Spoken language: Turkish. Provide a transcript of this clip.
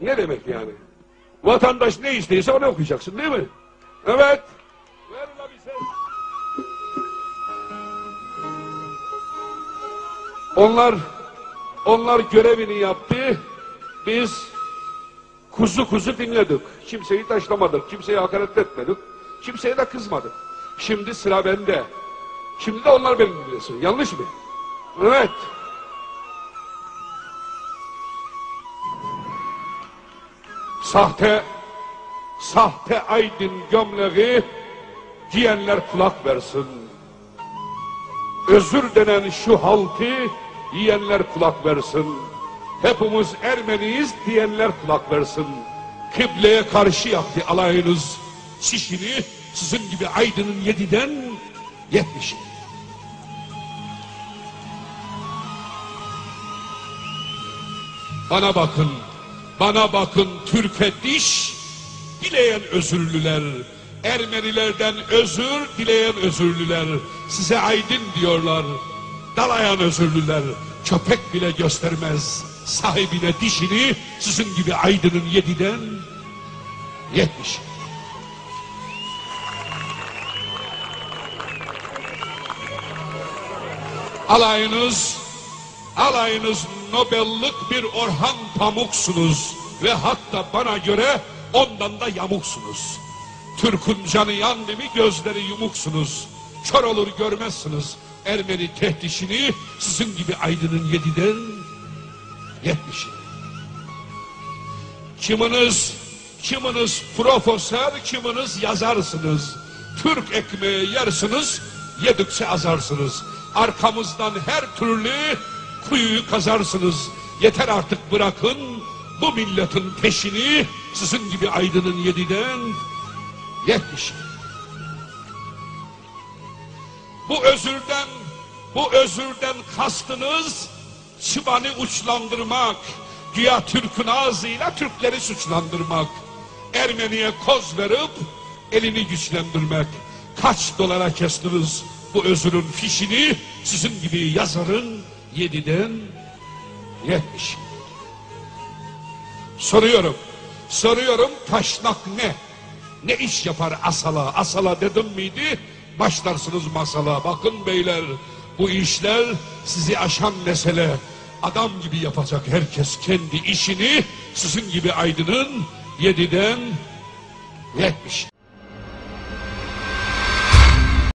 Ne demek yani? Vatandaş ne isteyse onu okuyacaksın değil mi? Evet. Onlar onlar görevini yaptı. Biz kuzu kuzu dinledik. Kimseyi taşlamadık. Kimseye hakaret etmedik. Kimseye de kızmadık. Şimdi sıra bende. Şimdi de onlar beni dinlesin. Yanlış mı? Evet. Sahte sahte aydın gömleği giyenler kulak versin. Özür denen şu haltı yiyenler kulak versin. Hepimiz Ermeniyiz diyenler kulak versin. Kıbleye karşı yaptı alayınız. Şişini sizin gibi aydının yediden yetmişi. Bana bakın, bana bakın Türkiye diş dileyen özürlüler. Ermenilerden özür dileyen özürlüler. Size aydın diyorlar. Dalayan özürlüler. Köpek bile göstermez sahibine dişini sizin gibi aydının yediden yetmiş. Alayınız, alayınız Nobellik bir Orhan Pamuksunuz ve hatta bana göre ondan da yamuksunuz. Türk'ün canı yandı mı gözleri yumuksunuz. Kör olur görmezsiniz Ermeni tehdişini sizin gibi aydının yediden yetmişi. Kiminiz, kiminiz profesör, kiminiz yazarsınız. Türk ekmeği yersiniz, yedikçe azarsınız. Arkamızdan her türlü kuyuyu kazarsınız. Yeter artık bırakın bu milletin peşini sizin gibi aydının yediden yetmiş. Bu özürden, bu özürden kastınız çıbanı uçlandırmak, güya Türk'ün ağzıyla Türkleri suçlandırmak, Ermeniye koz verip elini güçlendirmek. Kaç dolara kestiniz bu özürün fişini sizin gibi yazarın yediden yetmiş. Soruyorum, soruyorum taşnak ne? Ne iş yapar asala? Asala dedim miydi? Başlarsınız masala. Bakın beyler bu işler sizi aşan mesele. Adam gibi yapacak herkes kendi işini sizin gibi aydının yediden yetmiş.